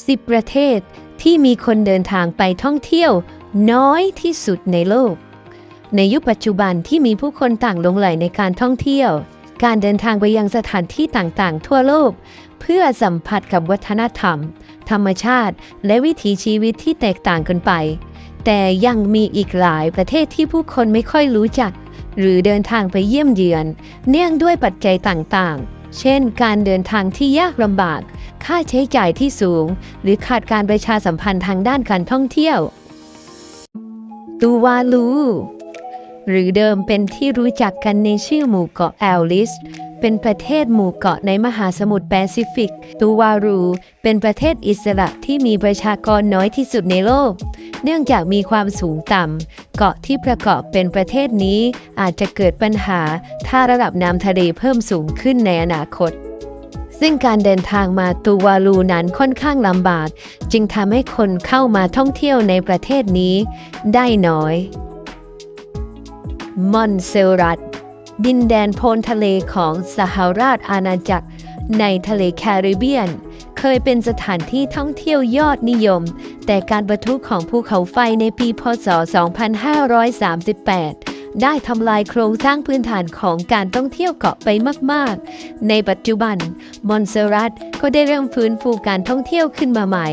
10 ประเทศที่มีคนเดินทางไปท่องเที่ยว น้อยที่สุดในโลก ในยุคปัจจุบันที่มีผู้คนต่างลงไหลในการท่องเที่ยว การเดินทางไปยังสถานที่ต่างๆ ทั่วโลก เพื่อสัมผัสกับวัฒนธรรม ธรรมชาติ และวิถีชีวิตที่แตกต่างกันไป แต่ยังมีอีกหลายประเทศที่ผู้คนไม่ค่อยรู้จัก หรือเดินทางไปเยี่ยมเยือน เนื่องด้วยปัจจัยต่างๆ เช่น การเดินทางที่ยากลำบาก ค่าใช้จ่ายที่สูง หรือขาดการประชาสัมพันธ์ทางด้านการท่องเที่ยว ตูวาลู หรือเดิมเป็นที่รู้จักกันในชื่อหมู่เกาะแอลลิส เป็นประเทศหมู่เกาะในมหาสมุทรแปซิฟิก ตูวารู เป็นประเทศอิสระที่มีประชากรน้อยที่สุดในโลก เนื่องจากมีความสูงต่ำ เกาะที่ประกอบเป็นประเทศนี้อาจจะเกิดปัญหา ถ้าระดับน้ำทะเลเพิ่มสูงขึ้นในอนาคตซึ่งการเดินทางมาตูวาลูนั้นค่อนข้างลำบาก จึงทำให้คนเข้ามาท่องเที่ยวในประเทศนี้ได้น้อย มอนเซรัต ดินแดนโพนทะเลของสหราชอาณาจักร ในทะเลแคริบเบียน เคยเป็นสถานที่ท่องเที่ยวยอดนิยม แต่การประทุของภูเขาไฟในปีพศ 2538ได้ทำลายโครงสร้างพื้นฐานของการท่องเที่ยวเกาะไปมาก ๆ ในปัจจุบัน มอนเซรัตก็ได้เริ่มฟื้นฟูการท่องเที่ยวขึ้นมาใหม่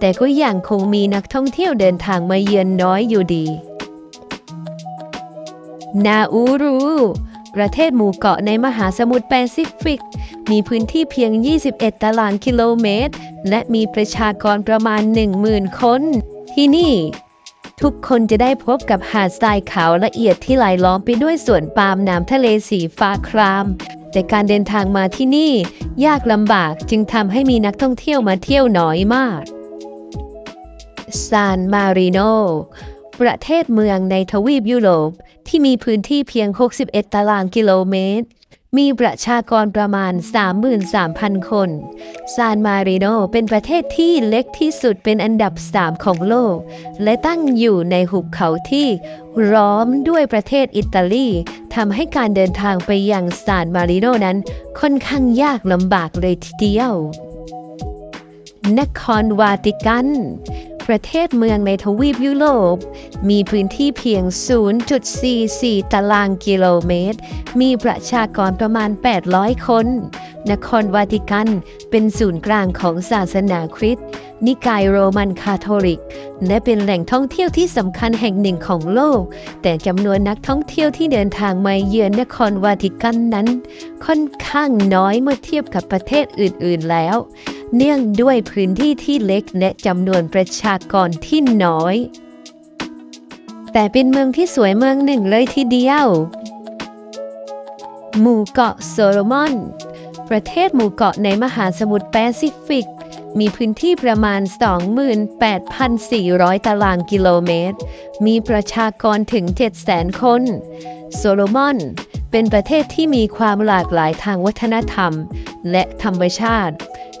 แต่ก็ยังคงมีนักท่องเที่ยวเดินทางมาเยือนน้อยอยู่ดี นาอูรู ประเทศหมู่เกาะในมหาสมุทรแปซิฟิก มีพื้นที่เพียง 21 ตารางกิโลเมตร และมีประชากรประมาณ 10,000 คน ที่นี่ ทุกคนจะได้พบกับหาดทรายขาวละเอียดที่ไหลล้อมไปด้วยสวนปาล์มน้ำทะเลสีฟ้าคราม แต่การเดินทางมาที่นี่ ยากลำบากจึงทำให้มีนักท่องเที่ยวมาเที่ยวน้อยมากซานมาริโน ประเทศเมืองในทวีปยุโรป ที่มีพื้นที่เพียง 61 ตารางกิโลเมตร มีประชากรประมาณ 33,000 คน ซานมาริโนเป็นประเทศที่เล็กที่สุดเป็นอันดับ 3 ของโลก และตั้งอยู่ในหุบเขาที่ล้อมด้วยประเทศอิตาลีทำให้การเดินทางไปยังซานมาริโนนั้นค่อนข้างยากลำบากเลยทีเดียวนครวาติกัน ประเทศเมืองในทวีปยุโรป มีพื้นที่เพียง 0.44 ตารางกิโลเมตร มีประชากรประมาณ 800 คน นครวาติกันเป็นศูนย์กลางของศาสนาคริสต์นิกายโรมันคาทอลิก และเป็นแหล่งท่องเที่ยวที่สำคัญแห่งหนึ่งของโลก แต่จำนวนนักท่องเที่ยวที่เดินทางมาเยือนนครวาติกันนั้น ค่อนข้างน้อยเมื่อเทียบกับประเทศอื่นๆแล้ว เนื่องด้วยพื้นที่ที่เล็กและจำนวนประชากรที่น้อย แต่เป็นเมืองที่สวยเมืองหนึ่งเลยทีเดียว หมู่เกาะโซโลมอน ประเทศหมู่เกาะในมหาสมุทรแปซิฟิก มีพื้นที่ประมาณ 28,400 ตารางกิโลเมตร มีประชากรถึง 700,000 คน โซโลมอนเป็นประเทศที่มีความหลากหลายทางวัฒนธรรม และธรรมชาติ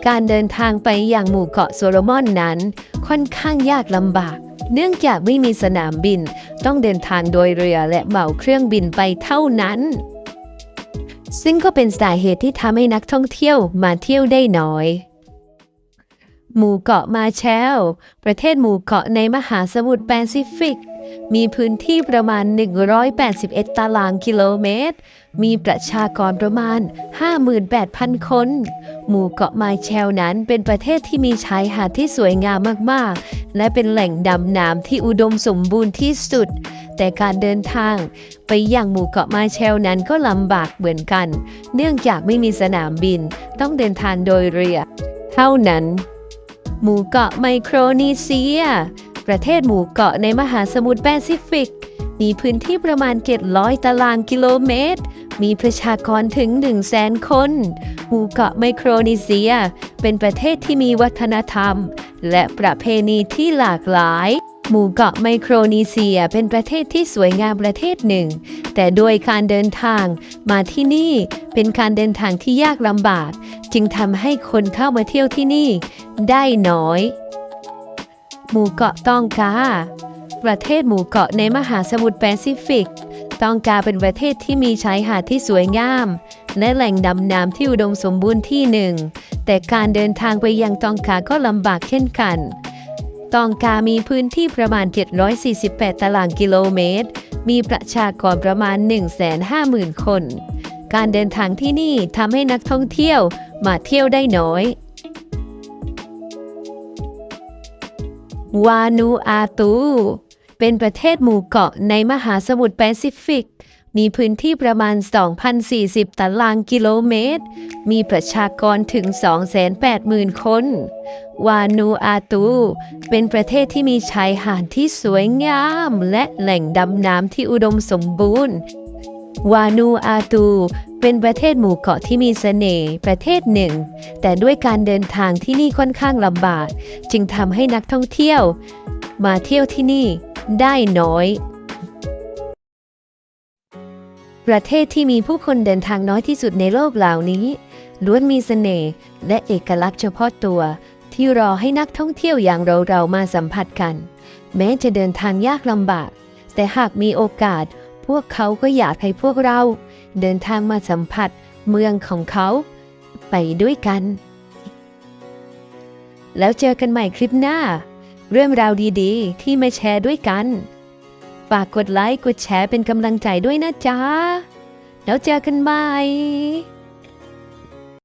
การเดินทางไปยังหมู่เกาะโซโลมอนนั้น ค่อนข้างยากลำบาก เนื่องจากไม่มีสนามบิน ต้องเดินทางโดยเรือและเหมาเครื่องบินไปเท่านั้น ซึ่งก็เป็นสาเหตุที่ทำให้นักท่องเที่ยวมาเที่ยวได้น้อย หมู่เกาะมาแชล ประเทศหมู่เกาะในมหาสมุทรแปซิฟิก มีพื้นที่ประมาณ 181 ตารางกิโลเมตร มีประชากรประมาณ 58,000 คน หมู่เกาะไมาแชลนั้นเป็นประเทศที่มีชายหาดที่สวยงามมากๆ และเป็นแหล่งดำน้ำที่อุดมสมบูรณ์ที่สุด แต่การเดินทาง ไปยังหมู่เกาะไมาแชลนั้นก็ลำบากเหมือนกัน เนื่องจากไม่มีสนามบิน ต้องเดินทางโดยเรือ เท่านั้น หมู่เกาะไมโครนีเซีย ประเทศหมู่เกาะในมหาสมุทรแปซิฟิก มีพื้นที่ประมาณ 700 ตารางกิโลเมตร มีประชากรถึง 1 0 0 0 0แสนคน หมู่เกาะไมโครนีเซีย เป็นประเทศที่มีวัฒนธรรม และประเพณีที่หลากหลาย หมู่เกาะไมโครนีเซียเป็นประเทศที่สวยงามประเทศหนึ่ง แต่โดยการเดินทางมาที่นี่เป็นการเดินทางที่ยากลำบาก จึงทำให้คนเข้ามาเที่ยวที่นี่ได้น้อย หมู่เกาะตองกา ประเทศหมู่เกาะในมหาสมุทรแปซิฟิก ตองกาเป็นประเทศที่มีชายหาดที่สวยงาม และแหล่งดำน้ำที่อุดมสมบูรณ์ที่หนึ่ง แต่การเดินทางไปยังตองกาก็ลำบากเช่นกัน ตองกามีพื้นที่ประมาณ 748 ตารางกิโลเมตร มีประชากรประมาณ 150,000 คน การเดินทางที่นี่ทำให้นักท่องเที่ยวมาเที่ยวได้น้อย วานูอาตู เป็นประเทศหมู่เกาะในมหาสมุทรแปซิฟิก มีพื้นที่ประมาณ 2,040 ตารางกิโลเมตร มีประชากรถึง 280,000 คน วานูอาตู เป็นประเทศที่มีชายหาดที่สวยงาม และแหล่งดำน้ำที่อุดมสมบูรณ์วานูอาตู เป็นประเทศหมู่เกาะที่มีเสน่ห์ประเทศหนึ่ง แต่ด้วยการเดินทางที่นี่ค่อนข้างลำบาก จึงทำให้นักท่องเที่ยว มาเที่ยวที่นี่ได้น้อย ประเทศที่มีผู้คนเดินทางน้อยที่สุดในโลกเหล่านี้ล้วนมีเสน่ห์และเอกลักษณ์เฉพาะตัว ที่รอให้นักท่องเที่ยวอย่างเราๆมาสัมผัสกัน แม้จะเดินทางยากลำบาก แต่หากมีโอกาส พวกเขาก็อยากให้พวกเรา เดินทางมาสัมผัสเมืองของเขาไปด้วยกัน แล้วเจอกันใหม่คลิปหน้า เรื่องราวดีๆ ที่มาแชร์ด้วยกัน ฝากกดไลค์กดแชร์เป็นกำลังใจด้วยนะจ๊ะ แล้วเจอกันใหม่